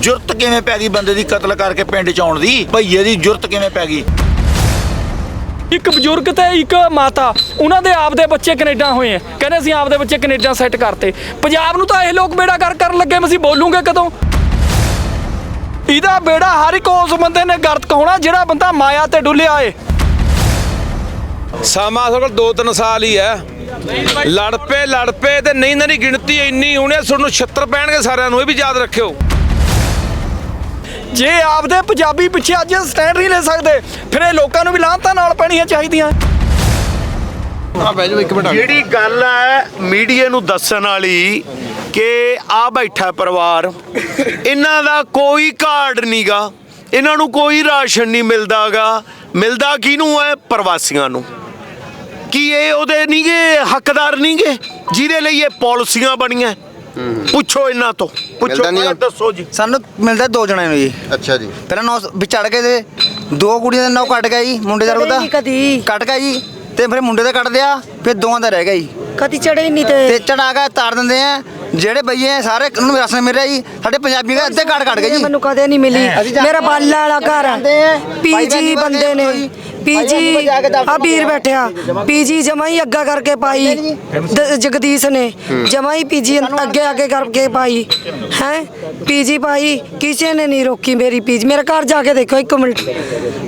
ਜੁਰਤ ਕਿਵੇਂ ਪੈ ਗਈ ਬੰਦੇ ਦੀ ਕਤਲ ਕਰਕੇ ਪਿੰਡ ਚ ਆਉਣ ਦੀ? ਭਈਏ ਦੀ ਜੁਰਤ ਕਿਵੇਂ ਪੈ ਗਈ? ਇੱਕ ਬਜ਼ੁਰਗ ਤੇ ਇੱਕ ਮਾਤਾ ਉਹਨਾਂ ਦੇ ਆਪ ਦੇ ਬੱਚੇ ਕੈਨੇਡਾ ਹੋਏ ਆ। ਕਹਿੰਦੇ ਅਸੀਂ ਆਪ ਦੇ ਬੱਚੇ ਕੈਨੇਡਾ ਸੈੱਟ ਕਰਤੇ। ਪੰਜਾਬ ਨੂੰ ਤਾਂ ਇਹ ਲੋਕ ਬੇੜਾ ਕਰ ਕਰਨ ਲੱਗੇ ਅਸੀਂ ਬੋਲੂਗੇ ਕਦੋਂ? ਇਹਦਾ ਬੇੜਾ ਹਰ ਇੱਕ ਉਸ ਬੰਦੇ ਨੇ ਗਰਤ ਕਹਾਉਣਾ ਜਿਹੜਾ ਬੰਦਾ ਮਾਇਆ ਤੇ ਡੁੱਲਿਆ ਏ। ਸਮਾਂ ਅਸਲ ਕੋਲ 2-3 ਸਾਲ ਹੀ ਹੈ ਲੜ ਪਏ ਲੜ ਪਏ ਤੇ ਨਹੀਂ ਦੀ ਗਿਣਤੀ ਇੰਨੀ ਹੋਣੀ ਆ, ਤੁਹਾਨੂੰ 76 ਪੈਣਗੇ ਸਾਰਿਆਂ ਨੂੰ ਇਹ ਵੀ ਯਾਦ ਰੱਖਿਓ। ਜੇ ਆਪਦੇ ਪੰਜਾਬੀ ਪਿੱਛੇ ਅੱਜ ਸਟੈਂਡ ਨਹੀਂ ਲੈ ਸਕਦੇ ਫਿਰ ਇਹ ਲੋਕਾਂ ਨੂੰ ਵੀ ਲਾਂਤਾਂ ਨਾਲ ਪੈਣੀਆਂ ਚਾਹੀਦੀਆਂ। ਜਿਹੜੀ ਗੱਲ ਹੈ ਮੀਡੀਆ ਨੂੰ ਦੱਸਣ ਵਾਲੀ ਕਿ ਆ ਬੈਠਾ ਪਰਿਵਾਰ ਇਹਨਾਂ ਦਾ ਕੋਈ ਕਾਰਡ ਨਹੀਂਗਾ ਇਹਨਾਂ ਨੂੰ ਕੋਈ ਰਾਸ਼ਨ ਨਹੀਂ ਮਿਲਦਾਗਾ। ਮਿਲਦਾ ਕਿਹਨੂੰ ਹੈ? ਪ੍ਰਵਾਸੀਆਂ ਨੂੰ। ਕੀ ਇਹ ਉਹਦੇ ਨਹੀਂਗੇ ਹੱਕਦਾਰ ਨਹੀਂਗੇ ਜਿਹਦੇ ਲਈ ਇਹ ਪਾਲਿਸੀਆਂ ਬਣੀਆਂ? ਪੁੱਛੋ ਇਹਨਾਂ ਤੋਂ ਪੁੱਛੋ ਮਿਲਦਾ ਨੀ ਦੱਸੋ ਜੀ। ਸਾਨੂੰ ਮਿਲਦਾ ਦੋ ਜਣਿਆਂ ਨੂੰ ਜੀ। ਅੱਛਾ ਜੀ। ਪਹਿਲਾਂ ਨੌ ਵਿਚੜ ਕੇ ਤੇ ਦੋ ਕੁੜੀਆਂ ਦਾ ਨੌ ਕੱਟ ਗਿਆ ਜੀ ਮੁੰਡੇ ਦਾ ਉਹਦਾ ਨੀ ਕਦੀ। ਕੱਟ ਗਿਆ ਜੀ ਤੇ ਫਿਰ ਮੁੰਡੇ ਦਾ ਕੱਟ ਦਿਆ ਫਿਰ ਦੋਵਾਂ ਦਾ ਰਹਿ ਗਿਆ ਜੀ। ਕਦੀ ਚੜੇ ਨਹੀਂ ਤੇ। ਤੇ ਚੜਾ ਕੇ ਤਾਰ ਦਿੰਦੇ ਆ ਜਿਹੜੇ ਬਈਏ ਆ ਸਾਰੇ ਉਹਨੂੰ ਰਸਨ ਮਿਲ ਰਿਹਾ ਜੀ ਸਾਡੇ ਪੰਜਾਬੀ ਦਾ ਅੱਧੇ ਕੱਟ ਕੱਟ ਗਏ ਜੀ। ਮੈਨੂੰ ਕਦੇ ਨਹੀਂ ਮਿਲੀ। ਮੇਰਾ ਬਾਲਾ ਵਾਲਾ ਘਰ ਆ। ਪੀਜੀ ਬੰਦੇ ਨੇ। ਪੀਜੀ ਆ ਵੀਰ ਬੈਠਿਆ ਪੀਜੀ ਜਮਾ ਹੀ ਅੱਗਾ ਕਰਕੇ ਪਾਈ। ਦ- ਜਗਦੀਸ਼ ਨੇ। ਜਮਾ ਹੀ ਪੀਜੀ ਅੱਗੇ ਅੱਗੇ ਕਰਕੇ ਪਾਈ। ਹੈ? ਪੀਜੀ ਪਾਈ। ਕਿਸੇ ਨੇ ਨਹੀਂ ਰੋਕੀ ਮੇਰੀ ਪੀਜੀ ਮੇਰਾ ਘਰ ਜਾ ਕੇ ਦੇਖੋ ਇੱਕ ਮਿੰਟ।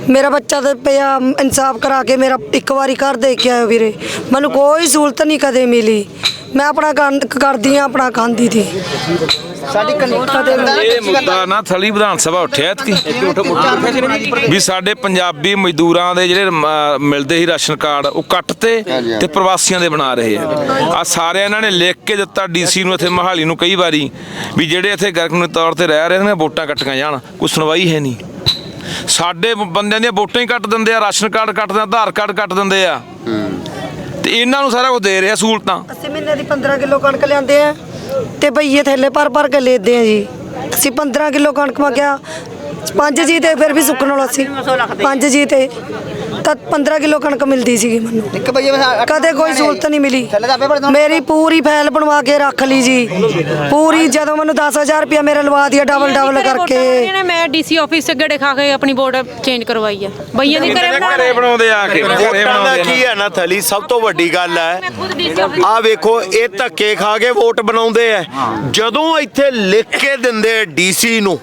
ਮੇਰਾ ਬੱਚਾ ਤੇ ਪਿਆ ਇਨਸਾਫ ਕਰਾ ਕੇ ਮੇਰਾ ਇੱਕ ਵਾਰੀ ਘਰ ਦੇਖ ਕੇ ਆਇਓ ਵੀਰੇ। ਮੈਨੂੰ ਕੋਈ ਸਹੂਲਤ ਨਹੀਂ ਕਦੇ ਮਿਲੀ। ਮੈਂ ਆਪਣਾ ਕੰਮ ਕਰਦੀ ਆ ਆਪਣਾ ਖਾਂਦੀ ਥੀ ਸਾਡੀ ਕਦੇ ਮਿਲੀ ਇਹ ਮੁੱਦਾ ਨਾ ਥਲੀ ਵਿਧਾਨ ਸਭਾ ਉੱਠਿਆ ਇਤਕੀ ਵੀ ਸਾਡੇ ਪੰਜਾਬੀ ਮਜ਼ਦੂਰਾਂ ਦੇ ਜਿਹੜੇ ਅਮ, ਮਿਲਦੇ ਸੀ ਰਾਸ਼ਨ ਕਾਰਡ ਉਹ ਕੱਟ ਤੇ ਤੇ ਪ੍ਰਵਾਸੀਆਂ ਦੇ ਬਣਾ ਰਹੇ ਆ। ਆ ਸਾਰੇ ਇਹਨਾਂ ਨੇ ਲਿਖ ਕੇ ਦਿੱਤਾ ਡੀਸੀ ਨੂੰ ਇੱਥੇ ਮਹਾਲੀ ਨੂੰ ਕਈ ਵਾਰੀ ਵੀ ਜਿਹੜੇ ਇੱਥੇ ਗਰਕਨ ਤੌਰ ਤੇ ਰਹਿ ਰਹੇ ਨੇ ਵੋਟਾਂ ਕੱਟੀਆਂ ਜਾਣ ਕੋਈ ਸੁਣਵਾਈ ਹੈ ਨਹੀਂ। ਸਾਡੇ ਬੰਦਿਆਂ ਦੀਆਂ ਵੋਟਾਂ ਹੀ ਕੱਟ ਦਿੰਦੇ ਆ ਰਾਸ਼ਨ ਕਾਰਡ ਕੱਟਦੇ ਆ ਆਧਾਰ ਕਾਰਡ ਕੱਟ ਦਿੰਦੇ ਆ। ਤੇ ਇਹਨਾਂ ਨੂੰ ਸਾਰਾ ਕੁਝ ਦੇ ਰਿਹਾ ਸਹੂਲਤਾਂ। ਅਸੀਂ ਮਹੀਨੇ ਦੀ 15 ਕਿਲੋ ਕਣਕ ਲਿਆਂਦੇ ਆ ਤੇ ਭਈਏ ਥੈਲੇ ਭਰ ਭਰ ਕੇ ਲੈਦੇ ਆ ਜੀ। ਅਸੀਂ 15 ਕਿਲੋ ਕਣਕ ਮੰਗਿਆ। ਪੰਜ ਜੀ ਤੇ ਫਿਰ ਵੀ ਸੁੱਕਣ ਵਾਲਾ ਸੀ। ਪੰਜ ਜੀ ਤੇ ਤਾਂ 15 ਕਿਲੋ ਕਣਕ ਮਿਲਦੀ ਸੀਗੀ ਮੈਨੂੰ। ਇੱਕ ਬਈਏ ਕਦੇ ਕੋਈ ਸਹੂਲਤ ਨਹੀਂ ਮਿਲੀ। ਮੇਰੀ ਪੂਰੀ ਫਾਈਲ ਬਣਵਾ ਕੇ ਰੱਖ ਲਈ ਜੀ। ਪੂਰੀ ਜਦੋਂ ਮੈਨੂੰ 10000 ਰੁਪਇਆ ਮੇਰਾ ਲਵਾ ਦਿਆ ਡਬਲ ਡਬਲ ਕਰਕੇ। ਮੈਂ ਡੀਸੀ ਆਫਿਸ ਸੇ ਗੜੇ ਖਾ ਕੇ ਆਪਣੀ ਬੋਰਡ ਚੇਂਜ ਕਰਵਾਈ ਆ। ਬਈਆਂ ਦੀ ਘਰੇ ਬਣਾ ਘਰੇ ਬਣਾਉਂਦੇ ਆ ਕੇ ਵੋਟਾਂ ਦਾ ਕੀ ਹੈ ਨਾ ਥਲੀ? ਸਭ ਤੋਂ ਵੱਡੀ ਗੱਲ ਹੈ ਆ ਵੇਖੋ ਇਹ ਧੱਕੇ ਖਾ ਕੇ ਵੋਟ ਬਣਾਉਂਦੇ ਐ ਜਦੋਂ ਇੱਥੇ ਲਿਖ ਕੇ ਦਿੰਦੇ ਡੀਸੀ ਨੂੰ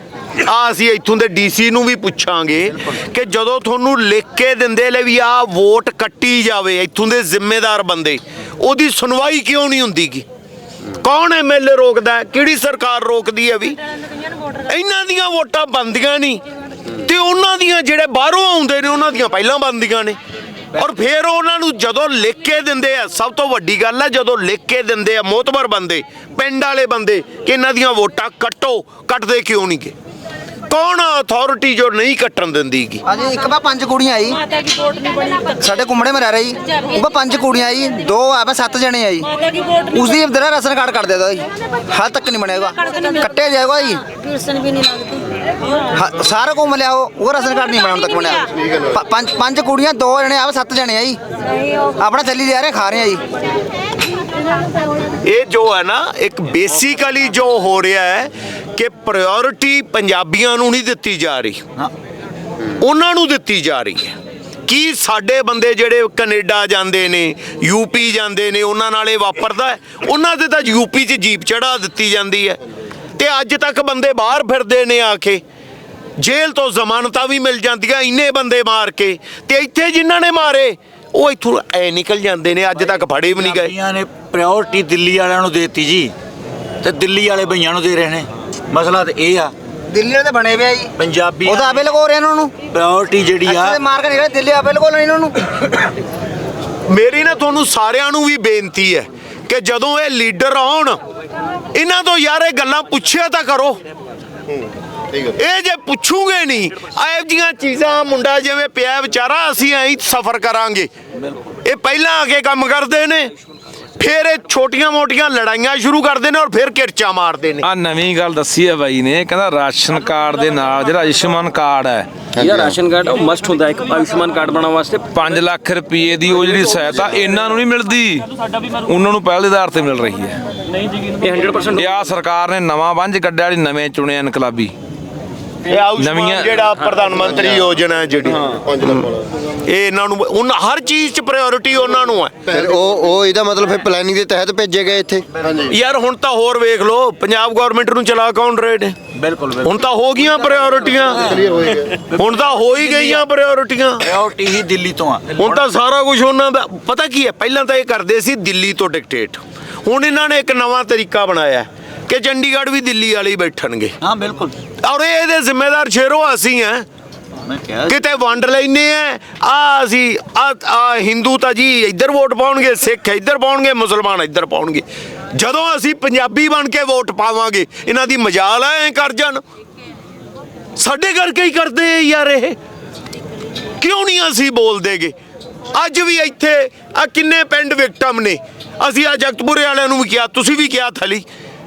ਆ ਅਸੀਂ ਇੱਥੋਂ ਦੇ ਡੀਸੀ ਨੂੰ ਵੀ ਪੁੱਛਾਂਗੇ ਕਿ ਜਦੋਂ ਤੁਹਾਨੂੰ ਲਿਖ ਕੇ ਦਿੰਦੇ ਲੈ ਵੀ ਆ ਵੋਟ ਕੱਟੀ ਜਾਵੇ, ਇੱਥੋਂ ਦੇ ਜ਼ਿੰਮੇਦਾਰ ਬੰਦੇ, ਉਹਦੀ ਸੁਣਵਾਈ ਕਿਉਂ ਨਹੀਂ ਹੁੰਦੀ ਹੁੰਦੀਗੀ? ਕੌਣ ਐਮਐਲਏ ਰੋਕਦਾ? ਕਿਹੜੀ ਸਰਕਾਰ ਰੋਕਦੀ ਹੈ ਵੀ? ਇਹਨਾਂ ਦੀਆਂ ਵੋਟਾਂ ਬੰਦੀਆਂ ਨਹੀਂ। ਤੇ ਉਹਨਾਂ ਦੀਆਂ ਜਿਹੜੇ ਬਾਹਰੋਂ ਆਉਂਦੇ ਨੇ, ਉਹਨਾਂ ਦੀਆਂ ਪਹਿਲਾਂ ਬੰਦੀਆਂ ਨੇ। ਔਰ ਫਿਰ ਉਹਨਾਂ ਨੂੰ ਜਦੋਂ ਲਿਖ ਕੇ ਦਿੰਦੇ ਆ, ਸਭ ਤੋਂ ਵੱਡੀ ਗੱਲ ਹੈ ਜਦੋਂ ਲਿਖ ਕੇ ਦਿੰਦੇ ਆ ਮੋਤਬਰ ਬੰਦੇ, ਪਿੰਡ ਵਾਲੇ ਬੰਦੇ, ਕਿ ਇਹਨਾਂ ਦੀਆਂ ਵੋਟਾਂ ਕੱਟੋ, ਕੱਟਦੇ ਕਿਉਂ ਨਹੀਂ ਗੇ ਕੌਣ ਅਥਾਰਟੀ ਜੋ ਨਹੀਂ ਕੱਟਣ ਦਿੰਦੀਗੀ? ਹਾਂਜੀ ਇੱਕ ਵਾ ਪੰਜ ਕੁੜੀਆਂ ਆਈ। ਸਾਡੇ ਕੁੰਮੜੇ ਮੇ ਰਹੀ। ਉਹ ਵਾ ਪੰਜ ਕੁੜੀਆਂ ਆਈ ਦੋ ਆ ਮੈਂ ਸੱਤ ਜਣੇ ਆਈ। ਉਸ ਦੀ ਇਧਰ ਰਾਸ਼ਨ ਕਾਰਡ ਕੱਟ ਦੇਦਾ ਜੀ ਹਾਲ ਤੱਕ ਨਹੀਂ ਬਣੇਗਾ। ਕੱਟਿਆ ਜਾਏਗਾ ਜੀ। ਪਿਲਸਨ ਵੀ ਨਹੀਂ ਲੱਗਦੀ ਸਾਰਾ ਕੁੰਮ ਲਿਆ ਉਹ ਰਾਸ਼ਨ ਕਾਰਡ ਨਹੀਂ ਬਣਾਉਣ ਤੱਕ ਬਣਿਆ ਪੰਜ ਪੰਜ ਕੁੜੀਆਂ ਦੋ ਜਣੇ ਆ ਸੱਤ ਜਣੇ ਆ ਜੀ ਆਪਣਾ ਚੱਲੀ ਜਾ ਰਹੇ ਖਾ ਰਹੇ ਆ ਜੀ। ਇਹ ਜੋ ਹੈ ਨਾ ਇੱਕ ਬੇਸਿਕਲੀ ਜੋ ਹੋ ਰਿਹਾ ਹੈ ਕਿ ਪ੍ਰਾਇੋਰਟੀ ਪੰਜਾਬੀਆਂ ਨੂੰ ਨਹੀਂ ਦਿੱਤੀ ਜਾ ਰਹੀ। ਉਹਨਾਂ ਨੂੰ ਦਿੱਤੀ ਜਾ ਰਹੀ ਹੈ। ਕੀ ਸਾਡੇ ਬੰਦੇ ਜਿਹੜੇ ਕੈਨੇਡਾ ਜਾਂਦੇ ਨੇ ਯੂਪੀ ਜਾਂਦੇ ਨੇ ਉਹਨਾਂ ਨਾਲ ਇਹ ਵਾਪਰਦਾ? ਉਹਨਾਂ ਦੇ ਤਾਂ ਯੂਪੀ 'ਚ ਜੀਪ ਚੜਾ ਦਿੱਤੀ ਜਾਂਦੀ ਹੈ। ਤੇ ਅੱਜ ਤੱਕ ਬੰਦੇ ਬਾਹਰ ਫਿਰਦੇ ਨੇ ਆ ਕੇ। ਜੇਲ੍ਹ ਤੋਂ ਜ਼ਮਾਨਤਾਂ ਵੀ ਮਿਲ ਜਾਂਦੀਆਂ ਇੰਨੇ ਬੰਦੇ ਮਾਰ ਕੇ। ਤੇ ਇੱਥੇ ਜਿਨ੍ਹਾਂ ਨੇ ਮਾਰੇ ਉਹ ਇੱਥੋਂ ਐ ਨਿਕਲ ਜਾਂਦੇ ਨੇ ਅੱਜ ਤੱਕ ਫੜੇ ਵੀ ਨਹੀਂ ਗਏ। ਨੇ ਪ੍ਰਾਇੋਰਟੀ ਦਿੱਲੀ ਵਾਲਿਆਂ ਨੂੰ ਦੇਤੀ ਜੀ। ਤੇ ਦਿੱਲੀ ਵਾਲੇ ਭਈਆਂ ਨੂੰ ਦੇ ਰਹੇ ਨੇ। ਮਸਲਾ ਤੇ ਇਹ ਆ। ਦਿੱਲੀ ਨਾਲ ਬਣੇ ਪਿਆ ਜੀ। ਪੰਜਾਬੀ ਉਹ ਆਪੇ ਲਗੋ ਰਹੇ ਇਹਨਾਂ ਨੂੰ ਪ੍ਰਾਇੋਰਟੀ ਜਿਹੜੀ ਆ। ਮਾਰ ਕੇ ਨਿਕਲੇ ਦਿੱਲੀ ਆਪੇ ਲਗੋ ਲੈਣ ਇਹਨਾਂ ਨੂੰ ਮੇਰੀ ਨਾ ਤੁਹਾਨੂੰ ਸਾਰਿਆਂ ਨੂੰ ਵੀ ਬੇਨਤੀ ਹੈ ਕਿ ਜਦੋਂ ਇਹ ਲੀਡਰ ਆਉਣ ਇਹਨਾਂ ਤੋਂ ਯਾਰ ਇਹ ਗੱਲਾਂ ਪੁੱਛਿਆ ਤਾਂ ਕਰੋ। ਇਹ ਜੇ ਪੁੱਛੂਗੇ ਨਹੀਂ ਆਹ ਜੀਆਂ ਚੀਜ਼ਾਂ ਮੁੰਡਾ ਜਿਵੇਂ ਪਿਆ ਵਿਚਾਰਾ ਅਸੀਂ ਐਂ ਸਫਰ ਕਰਾਂਗੇ। ਇਹ ਪਹਿਲਾਂ ਆ ਕੇ ਕੰਮ ਕਰਦੇ ਨੇ। ਫਿਰ ਇਹ ਛੋਟੀਆਂ-ਮੋਟੀਆਂ ਲੜਾਈਆਂ ਸ਼ੁਰੂ ਕਰਦੇ ਨੇ ਔਰ ਫਿਰ ਕਿਰਚਾ ਮਾਰਦੇ ਨੇ। ਆ ਨਵੀਂ ਗੱਲ ਦੱਸੀ ਹੈ ਬਾਈ ਨੇ ਕਹਿੰਦਾ ਰਾਸ਼ਨ ਕਾਰਡ ਦੇ ਨਾਲ ਜਿਹੜਾ ਆਯੁਸ਼ਮਾਨ ਕਾਰਡ ਹੈ। ਯਾਰ ਰਾਸ਼ਨ ਕਾਰਡ ਉਹ ਮਸਟ ਹੁੰਦਾ ਇੱਕ ਆਯੁਸ਼ਮਾਨ ਕਾਰਡ ਬਣਾਉਣ ਵਾਸਤੇ। 5 ਲੱਖ ਰੁਪਏ ਦੀ ਉਹ ਜਿਹੜੀ ਸਹਾਇਤਾ ਇਹਨਾਂ ਨੂੰ ਨਹੀਂ ਮਿਲਦੀ ਉਹਨਾਂ ਨੂੰ ਪਹਿਲ ਦੇ ਆਧਾਰ ਤੇ ਮਿਲ ਰਹੀ ਹੈ। ਇਹ 100% ਇਹ ਆ ਸਰਕਾਰ ਨੇ ਨਵਾਂ ਵੰਜ ਕੱਢਿਆ ਜਿਹੜੀ ਨਵੇਂ ਚੁਣੇ ਇਨਕਲਾਬੀ। ਇਹ ਆਯੁਸ਼ਮਾਨ ਨਵੀਆਂ- ਜਿਹੜਾ ਪ੍ਰਧਾਨ ਮੰਤਰੀ ਯੋਜਨਾ ਹੈ ਜਿਹੜੀ। ਇਹ ਇਹਨਾਂ ਨੂੰ ਉਹਨਾਂ ਹਰ ਚੀਜ਼ 'ਚ ਪ੍ਰਾਇੋਰਟੀ ਉਹਨਾਂ ਨੂੰ ਹੈ। ਫਿਰ ਉਹ ਉਹ ਇਹਦਾ ਮਤਲਬ ਫਿਰ ਪਲੈਨਿੰਗ ਦੇ ਤਹਿਤ ਭੇਜੇ ਗਏ ਇੱਥੇ? ਯਾਰ ਹੁਣ ਤਾਂ ਹੋਰ ਵੇਖ ਲਓ ਪੰਜਾਬ ਗਵਰਨਮੈਂਟ ਨੂੰ ਚਲਾ ਕੌਣ ਨੇ? ਬਿਲਕੁਲ ਹੁਣ ਤਾਂ ਹੋ ਗਈਆਂ ਪ੍ਰਾਇੋਰਟੀਆਂ ਹੁਣ ਤਾਂ ਹੋ ਹੀ ਗਈਆਂ ਪ੍ਰਾਇੋਰਟੀਆਂ ਪ੍ਰਾਇੋਰਟੀ ਹੀ ਦਿੱਲੀ ਤੋਂ ਆ। ਹੁਣ ਤਾਂ ਸਾਰਾ ਕੁਝ ਉਹਨਾਂ ਦਾ ਪਤਾ ਕੀ ਹੈ? ਪਹਿਲਾਂ ਤਾਂ ਇਹ ਕਰਦੇ ਸੀ ਦਿੱਲੀ ਤੋਂ ਡਿਕਟੇਟ ਹੁਣ ਇਹਨਾਂ ਨੇ ਇੱਕ ਨਵਾਂ ਤਰੀਕਾ ਬਣਾਇਆ। ਹੈ ਕਿ ਚੰਡੀਗੜ੍ਹ ਵੀ ਦਿੱਲੀ ਵਾਲੇ ਹੀ ਬੈਠਣਗੇ। ਹਾਂ ਬਿਲਕੁਲ। ਔਰ ਇਹ ਇਹਦੇ ਜ਼ਿੰਮੇਦਾਰ ਸ਼ੇਰੋ ਅਸੀਂ ਆ ਮੈਂ ਕਿਹਾ ਕਿਤੇ ਵੰਡ ਲੈਨੇ ਆ ਆ ਅਸੀਂ ਆ ਹਿੰਦੂ ਤਾਂ ਜੀ ਇੱਧਰ ਵੋਟ ਪਾਉਣਗੇ ਸਿੱਖ ਇੱਧਰ ਪਾਉਣਗੇ ਮੁਸਲਮਾਨ ਇੱਧਰ ਪਾਉਣਗੇ। ਜਦੋਂ ਅਸੀਂ ਪੰਜਾਬੀ ਬਣ ਕੇ ਵੋਟ ਪਾਵਾਂਗੇ ਇਹਨਾਂ ਦੀ ਮਜਾਲ ਐ ਐਂ ਕਰ ਜਾਣ। ਸਾਡੇ ਕਰਕੇ ਹੀ ਕਰਦੇ ਯਾਰ ਇਹ। ਕਿਉਂ ਨਹੀਂ ਅਸੀਂ ਬੋਲਦੇਗੇ? ਅੱਜ ਵੀ ਇੱਥੇ ਆ ਕਿੰਨੇ ਪਿੰਡ ਵਿਕਟਮ ਨੇ। ਅਸੀਂ ਆ ਜਗਤਪੁਰੇ ਵਾਲਿਆਂ ਨੂੰ ਵੀ ਕਿਹਾ ਤੁਸੀਂ ਵੀ ਕਿਹਾ ਥਲੀ।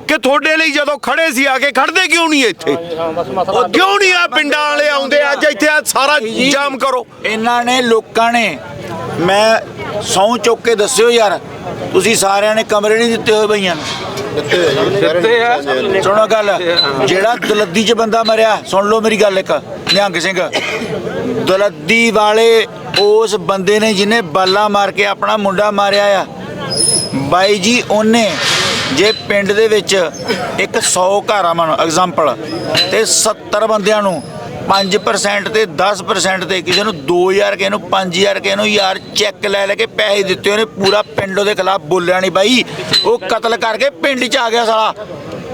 ਕਿ ਤੁਹਾਡੇ ਲਈ ਜਦੋਂ ਖੜੇ ਸੀ ਆ ਕੇ ਖੜਦੇ ਕਿਉਂ ਨਹੀਂ ਇੱਥੇ? ਉਹ ਕਿਉਂ ਨਹੀਂ ਆ ਪਿੰਡਾਂ ਵਾਲੇ ਆਉਂਦੇ? ਅੱਜ ਇੱਥੇ ਆ ਸਾਰਾ ਜਾਮ ਕਰੋ। ਇਹਨਾਂ ਨੇ ਲੋਕਾਂ ਨੇ ਮੈਂ ਸੌਂ ਚੁੱਕ ਕੇ ਦੱਸਿਓ ਯਾਰ ਤੁਸੀਂ ਸਾਰਿਆਂ ਨੇ ਕਮਰੇ ਨਹੀਂ ਦਿੱਤੇ ਹੋਏ ਬਈਆਂ ਨੂੰ। ਦਿੱਤੇ ਆ। ਸੁਣੋ ਗੱਲ ਜਿਹੜਾ ਦਲੱਦੀ 'ਚ ਬੰਦਾ ਮਰਿਆ ਸੁਣ ਲਓ ਮੇਰੀ ਗੱਲ ਇੱਕ ਨਿਹੰਗ ਸਿੰਘ। ਦਲੱਦੀ ਵਾਲੇ ਉਸ ਬੰਦੇ ਨੇ ਜਿਹਨੇ ਬਾਲਾ ਮਾਰ ਕੇ ਆਪਣਾ ਮੁੰਡਾ ਮਾਰਿਆ ਆ। ਬਾਈ ਜੀ ਉਹਨੇ ਜੇ ਪਿੰਡ ਦੇ ਵਿੱਚ ਇੱਕ 100 ਘਰ ਆ ਮਨ ਐਗਜ਼ਾਮਪਲ ਤੇ 70 ਬੰਦਿਆਂ ਨੂੰ 5% ਤੇ 10% ਤੇ ਕਿਸੇ ਨੂੰ 2000 ਕਿਸੇ ਨੂੰ 5000 ਕਿਸੇ ਨੂੰ ਯਾਰ ਚੈੱਕ ਲੈ ਲੈ ਕੇ ਪੈਸੇ ਦਿੱਤੇ ਉਹਨੇ ਪੂਰਾ ਪਿੰਡ ਉਹਦੇ ਖਿਲਾਫ ਬੋਲਿਆ ਨਹੀਂ ਬਾਈ। ਉਹ ਕਤਲ ਕਰਕੇ ਪਿੰਡ 'ਚ ਆ ਗਿਆ ਸਾਲਾ।